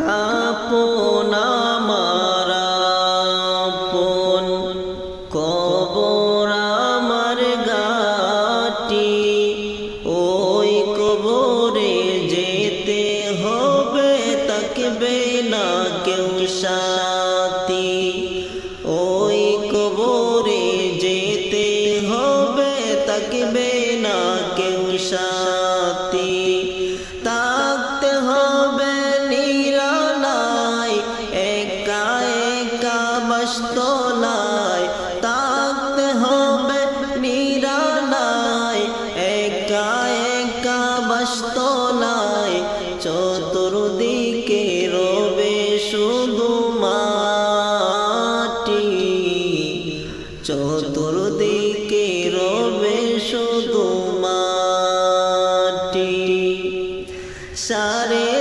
কাপন আমারা আপন কবর আমার গাটি ওই কবরে যেতে হবে তাকবে না কেউ সাথী। চতুর্দিকে রবে শুধু মাটি। চতুর্দিকে রবে শুধু মাটি। সাড়ে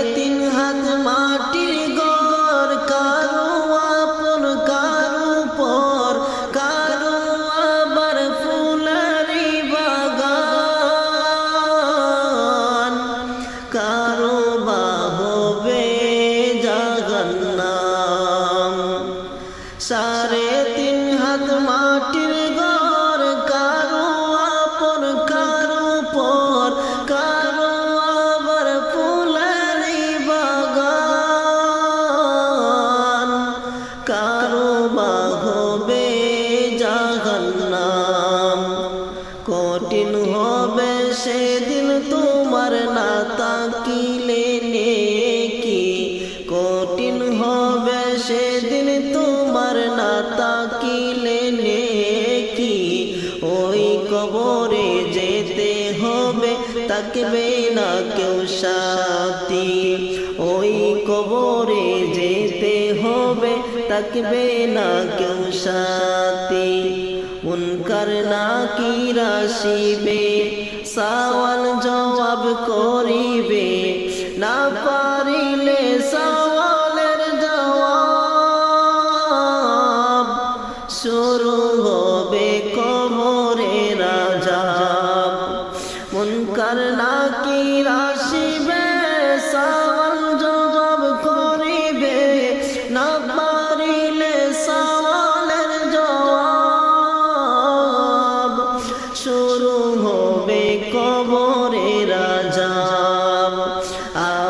সাড়ে তিন হাত মাটির ঘর, কারও আপন, কারও পর, কারও আবার ফুলারি বাগান। কারও বা হবে জাহান্নাম। কঠিন হবে সেদিন তোমার না তাকিলে হবে সেদিন তোমার না তাকিলে নেকি ওই কবরে যেতে হবে তাকবে না কেউ সাথী। ওই কবরে যেতে হবে তাকবে না কেউ সাথী। উনকার নাকি রাশিবে, সওয়াল জবাব করিবে। না পারিলে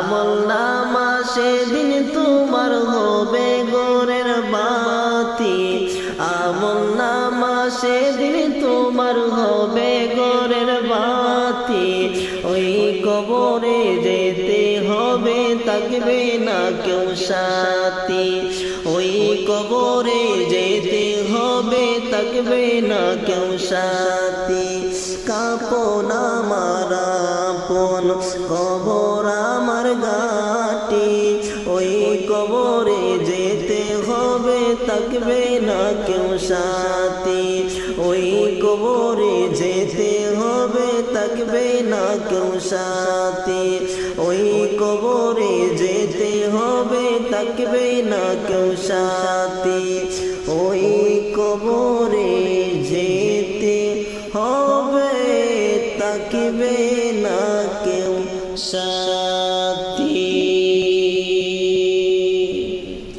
আমল নামা সেদিন তোমার হবে গোরের বাতি। আমল নামা সেদিন তোমার হবে গোরের বাতি। ওই কবরে যেতে হবে, থাকবে না কেউ সাথী। ওই কবরে হবে থাকবে না কেউ সাথী। কাপন আমার আপন, কবর আমার গাটি ওই কবরে যেতে হবে, থাকবে না কেউ সাথী। ওই কবরে যেতে হবে, থাকবে না কেউ সাথী। ওই কবরে যেতে হবে, থাকবে না কেউ সাথী। না কেউ সা